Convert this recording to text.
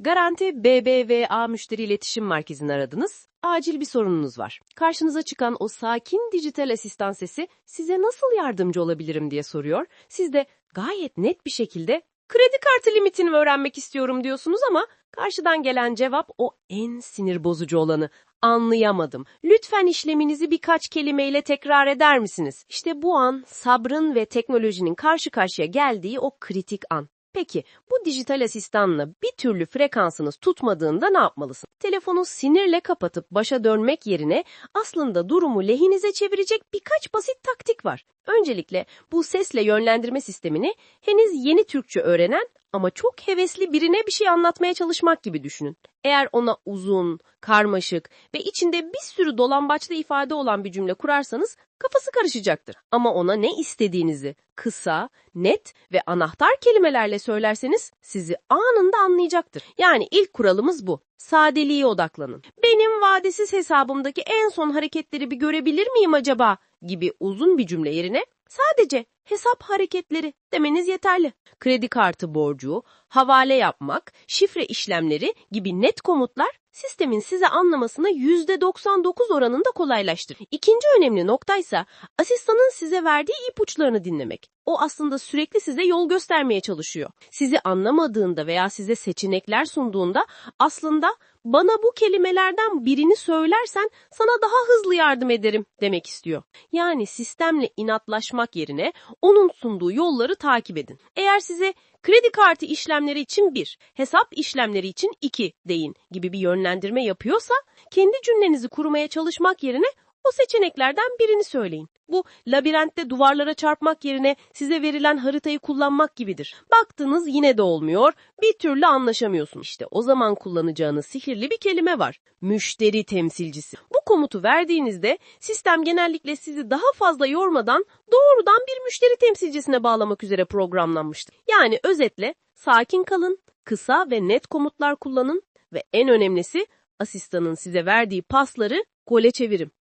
Garanti BBVA Müşteri İletişim Merkezi'ni aradınız. Acil bir sorununuz var. Karşınıza çıkan o sakin dijital asistan sesi size nasıl yardımcı olabilirim diye soruyor. Siz de gayet net bir şekilde kredi kartı limitini öğrenmek istiyorum diyorsunuz ama karşıdan gelen cevap o en sinir bozucu olanı. Anlayamadım. Lütfen işleminizi birkaç kelimeyle tekrar eder misiniz? İşte bu an sabrın ve teknolojinin karşı karşıya geldiği o kritik an. Peki bu dijital asistanla bir türlü frekansınız tutmadığında ne yapmalısın? Telefonu sinirle kapatıp başa dönmek yerine aslında durumu lehinize çevirecek birkaç basit taktik var. Öncelikle bu sesle yönlendirme sistemini henüz yeni Türkçe öğrenen ama çok hevesli birine bir şey anlatmaya çalışmak gibi düşünün. Eğer ona uzun, karmaşık ve içinde bir sürü dolambaçlı ifade olan bir cümle kurarsanız kafası karışacaktır. Ama ona ne istediğinizi kısa, net ve anahtar kelimelerle söylerseniz sizi anında anlayacaktır. Yani ilk kuralımız bu. Sadeliğe odaklanın. Benim vadesiz hesabımdaki en son hareketleri bir görebilir miyim acaba? gibi uzun bir cümle yerine sadece hesap hareketleri demeniz yeterli. Kredi kartı borcu, havale yapmak, şifre işlemleri gibi net komutlar sistemin size anlamasını %99 oranında kolaylaştırır. İkinci önemli noktaysa asistanın size verdiği ipuçlarını dinlemek. O aslında sürekli size yol göstermeye çalışıyor. Sizi anlamadığında veya size seçenekler sunduğunda aslında bana bu kelimelerden birini söylersen sana daha hızlı yardım ederim demek istiyor. Yani sistemle inatlaşmak yerine onun sunduğu yolları takip edin. Eğer size kredi kartı işlemleri için 1, hesap işlemleri için 2 deyin gibi bir yönlendirme yapıyorsa kendi cümlenizi kurmaya çalışmak yerine o seçeneklerden birini söyleyin. Bu labirentte duvarlara çarpmak yerine size verilen haritayı kullanmak gibidir. Baktınız yine de olmuyor, bir türlü anlaşamıyorsun. İşte o zaman kullanacağınız sihirli bir kelime var. Müşteri temsilcisi. Bu komutu verdiğinizde sistem genellikle sizi daha fazla yormadan doğrudan bir müşteri temsilcisine bağlamak üzere programlanmıştır. Yani özetle sakin kalın, kısa ve net komutlar kullanın ve en önemlisi asistanın size verdiği pasları gole çevirin.